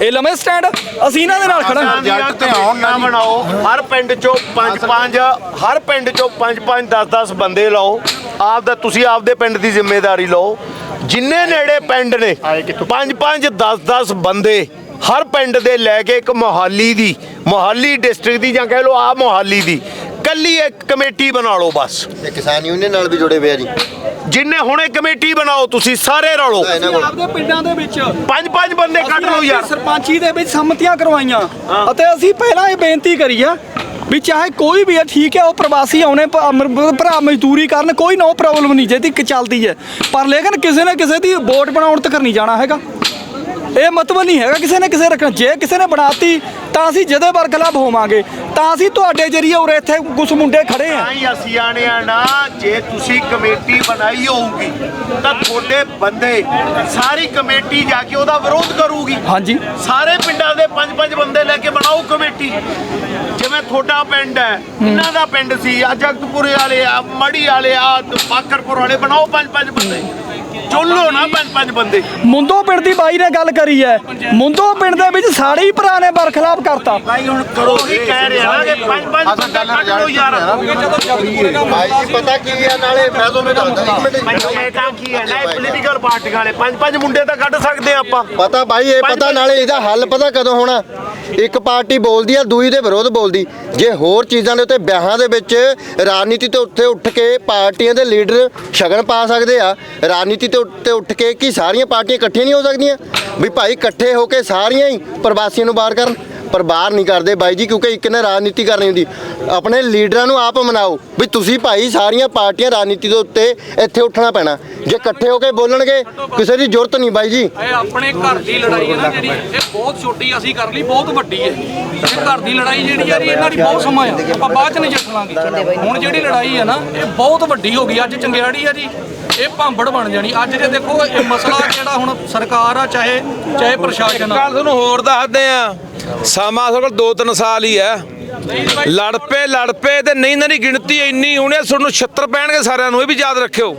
ਇਹ ਲੰਮੇ ਸਟੈਂਡ ਅਸੀਂ ਇਹਨਾਂ ਦੇ ਨਾਲ ਖੜਾਂਗੇ ਜੱਟ ਤੇ ਆਉਣ ਨਾ ਬਣਾਓ। ਹਰ ਪਿੰਡ ਚੋਂ ਪੰਜ ਪੰਜ ਹਰ ਪਿੰਡ ਚੋਂ ਪੰਜ ਪੰਜ 10 10 ਬੰਦੇ ਲਾਓ। ਆਪ ਦਾ ਤੁਸੀਂ ਆਪਦੇ ਪਿੰਡ ਦੀ ਜ਼ਿੰਮੇਵਾਰੀ ਲਓ। ਜਿੰਨੇ ਨੇੜੇ ਪਿੰਡ ਨੇ ਪੰਜ ਪੰਜ 10 10 ਬੰਦੇ ਹਰ ਪਿੰਡ ਦੇ ਲੈ ਕੇ ਇੱਕ ਮੋਹਾਲੀ ਦੀ ਮੋਹਾਲੀ ਡਿਸਟ੍ਰਿਕਟ ਦੀ ਜਾਂ ਕਹਿ ਲਓ ਆ ਮੋਹਾਲੀ ਦੀ। ਕੱਲੀ ਇੱਕ ਕਮੇਟੀ ਬਣਾ ਲਓ ਬਸ। ਇਹ ਕਿਸਾਨ ਯੂਨੀਅਨ ਨਾਲ ਵੀ ਜੁੜੇ ਹੋਏ ਆ ਜੀ। ਜਿੰਨੇ ਹੁਣੇ ਕਮੇਟੀ ਬਣਾਓ ਤੁਸੀਂ ਸਾਰੇ ਰਲੋ। ਇਹਨਾਂ ਕੋਲ ਆਪਦੇ ਪਿੰਡਾਂ ਦੇ ਵਿੱਚ। ਪੰਜ ਪੰਜ ਬੰਦੇ ਕੱਢ ਲਓ ਯਾਰ। ਸਰਪੰਚੀ ਦੇ ਵਿੱਚ ਸੰਮਤੀਆਂ ਕਰਵਾਈਆਂ। ਅਤੇ ਅਸੀਂ ਪਹਿਲਾਂ ਇਹ ਬੇਨਤੀ ਕਰੀ ਆ ਵੀ ਚਾਹੇ ਕੋਈ ਵੀ ਹੈ ਠੀਕ ਹੈ ਉਹ ਪ੍ਰਵਾਸੀ ਆਉਣੇ ਭਰਾ ਮਜ਼ਦੂਰੀ ਕਰਨ ਕੋਈ ਨੋ ਪ੍ਰੋਬਲਮ ਨਹੀਂ ਜਿਹਦੀ ਕਿ ਚੱਲਦੀ ਹੈ। ਪਰ ਲੇਕਿਨ ਕਿਸੇ ਨੇ ਕਿਸੇ ਦੀ ਵੋਟ ਬਣਾਉਣ ਤੱਕ ਨਹੀਂ ਜਾਣਾ ਹੈਗਾ। ਇਹ ਮਤਲਬ ਨਹੀਂ ਹੈਗਾ ਕਿਸੇ ਨੇ ਕਿਸੇ ਰੱਖਣਾ। ਜੇ ਕਿਸੇ ਨੇ ਬਣਾਤੀ ਤਾਂ ਅਸੀਂ ਜਿਹਦੇ ਵਰਖਲਾਫ ਹੋਵਾਂਗੇ ਤਾਂ ਅਸੀਂ ਤੁਹਾਡੇ ਜਰੀਏ ਉਰੇ ਇੱਥੇ ਕੁਝ ਮੁੰਡੇ ਖੜੇ ਆ। ਤਾਂ ਹੀ ਅਸੀਂ ਆਣੇ ਆ ਨਾ ਜੇ ਤੁਸੀਂ ਕਮੇਟੀ ਬਣਾਈ ਹੋਊਗੀ ਤਾਂ ਤੁਹਾਡੇ ਬੰਦੇ ਸਾਰੀ ਕਮੇਟੀ ਜਾ ਕੇ ਉਹਦਾ ਵਿਰੋਧ ਕਰੂਗੀ। ਹਾਂਜੀ। ਸਾਰੇ ਪਿੰਡਾਂ ਦੇ ਪੰਜ ਪੰਜ ਬੰਦੇ ਲੈ ਕੇ ਬਣਾਓ ਕਮੇਟੀ। ਜਿਵੇਂ ਤੁਹਾਡਾ ਪਿੰਡ ਹੈ ਇਹਨਾਂ ਦਾ ਪਿੰਡ ਸੀ? ਆ ਜਗਤਪੁਰੇ ਵਾਲੇ ਆ ਮੜੀ ਵਾਲੇ ਆ ਬਾਕਰਪੁਰ ਵਾਲੇ ਬਣਾਓ ਪੰਜ ਪੰਜ ਬੰਦੇ। ਚੁੱਲੋ ਨਾ ਪੰਜ ਪੰਜ ਬੰਦੇ। ਮੁੰਦੋ ਪਿੰਡ ਦੀ ਬਾਈ ਨੇ ਗੱਲ ਕਰੀ ਹੈ। ਮੁੰਦੋ ਪਿੰਡ ਦੇ ਵਿੱਚ ਸਾਡੇ ਹੀ ਭਰਾ ਨੇ ਬਰਖਲਾਫ ਕਰਤਾ। ਭਾਈ ਹੁਣ ਕਰੋ ਹੀ ਕਹਿ ਰਿਹਾ ਨਾ ਕਿ ਪੰਜ ਪੰਜ ਬੰਦੇ ਕੱਢ ਲਓ ਯਾਰ। ਭਾਈ ਜੀ ਪਤਾ ਕੀ ਆ ਨਾਲੇ ਮੈਂ ਤੁਹਾਨੂੰ ਦੱਸਦਾ ਇੱਕ ਮਿੰਟ ਕਮੇਟਾ ਕੀ ਹੈ? ਨਾ ਪੋਲੀਟੀਕਲ ਪਾਰਟੀਆਂ ਵਾਲੇ ਪੰਜ ਪੰਜ ਮੁੰਡੇ ਤਾਂ ਕੱਢ ਸਕਦੇ ਆ ਆਪਾਂ। ਪਤਾ ਭਾਈ ਇਹ ਪਤਾ ਨਾਲੇ ਇਹਦਾ ਹੱਲ ਪਤਾ ਕਦੋਂ ਹੋਣਾ? ਇੱਕ ਪਾਰਟੀ ਬੋਲਦੀ ਆ ਦੂਈ ਦੇ ਵਿਰੋਧ ਬੋਲਦੀ। ਜੇ ਹੋਰ ਚੀਜ਼ਾਂ ਦੇ ਉੱਤੇ ਵਿਆਹਾਂ ਦੇ ਵਿੱਚ ਰਾਜਨੀਤੀ ਤੋਂ ਉੱਤੇ ਉੱਠ ਕੇ ਪਾਰਟੀਆਂ ਦੇ ਲੀਡਰ ਸ਼ਗਨ ਪਾ ਸਕਦੇ ਆ ਰਾਜਨੀਤੀ ਤੇ ਉੱਤੇ ਉੱਠ ਕੇ ਕੀ ਸਾਰੀਆਂ ਪਾਰਟੀਆਂ ਇਕੱਠੀਆਂ ਨਹੀਂ ਹੋ ਸਕਦੀਆਂ? ਵੀ ਭਾਈ ਇਕੱਠੇ ਹੋ ਕੇ ਸਾਰੀਆਂ ਹੀ ਪ੍ਰਵਾਸੀਆਂ ਨੂੰ ਬਾਹਰ ਕਰਨ। ਪਰ ਬਾਹਰ ਨਹੀਂ ਕਰਦੇ ਬਾਈ ਜੀ, ਕਿਉਂਕਿ ਇੱਕ ਨੇ ਰਾਜਨੀਤੀ ਕਰਨੀ ਹੁੰਦੀ। ਆਪਣੇ ਲੀਡਰਾਂ ਨੂੰ ਆਪ ਮਨਾਓ। ਵੀ ਤੁਸੀਂ ਭਾਈ ਸਾਰੀਆਂ ਪਾਰਟੀਆਂ ਰਾਜਨੀਤੀ ਦੇ ਉੱਤੇ ਇੱਥੇ ਉੱਠਣਾ ਪੈਣਾ। ਜੇ ਇਕੱਠੇ ਹੋ ਕੇ ਬੋਲਣਗੇ, ਕਿਸੇ ਦੀ ਜ਼ਰੂਰਤ ਨਹੀਂ ਬਾਈ ਜੀ। ਇਹ ਆਪਣੇ ਘਰ ਦੀ ਲੜਾਈ ਹੈ ਨਾ ਜਿਹੜੀ, ਇਹ ਬਹੁਤ ਛੋਟੀ ਅਸੀਂ ਕਰ ਲਈ, ਬਹੁਤ ਵੱਡੀ ਹੈ। ਇਹ ਘਰ ਦੀ ਲੜਾਈ ਜਿਹੜੀ ਆ, ਇਹਨਾਂ ਦੀ ਬਹੁਤ ਸਮਾਂ ਆ। ਆਪਾਂ ਬਾਅਦ ਚ ਨਹੀਂ ਲਾਂਗੇ। ਹੁਣ ਜਿਹੜੀ ਲੜਾਈ ਹੈ ਨਾ, ਇਹ ਬਹੁਤ ਵੱਡੀ ਹੋ ਗਈ। ਅੱਜ ਚੰਗਿਆੜੀ ਆ ਜੀ। ਇਹ ਭਾਂਬੜ ਬਣ ਜਾਣੀ। ਅੱਜ ਜੇ ਦੇਖੋ, ਇਹ ਮਸਲਾ ਜਿਹੜਾ ਹੁਣ ਸਰਕਾਰ ਆ, ਚਾਹੇ ਚਾਹੇ ਪ੍ਰਸ਼ਾਸਨ ਆ। ਗੱਲ ਤੁਹਾਨੂੰ ਹੋਰ ਦੱਸਦੇ ਆ ਸਮਾਂ ਸਾਡੇ ਕੋਲ 2-3 ਸਾਲ ਹੀ ਹੈ। ਲੜ ਪਏ ਲੜ ਪਏ ਤੇ ਨਹੀਂ ਇਹਨਾਂ ਦੀ ਗਿਣਤੀ ਇੰਨੀ ਹੋਣੀ ਤੁਹਾਨੂੰ 76 ਪੈਣਗੇ ਸਾਰਿਆਂ ਨੂੰ, ਇਹ ਵੀ ਯਾਦ ਰੱਖਿਓ।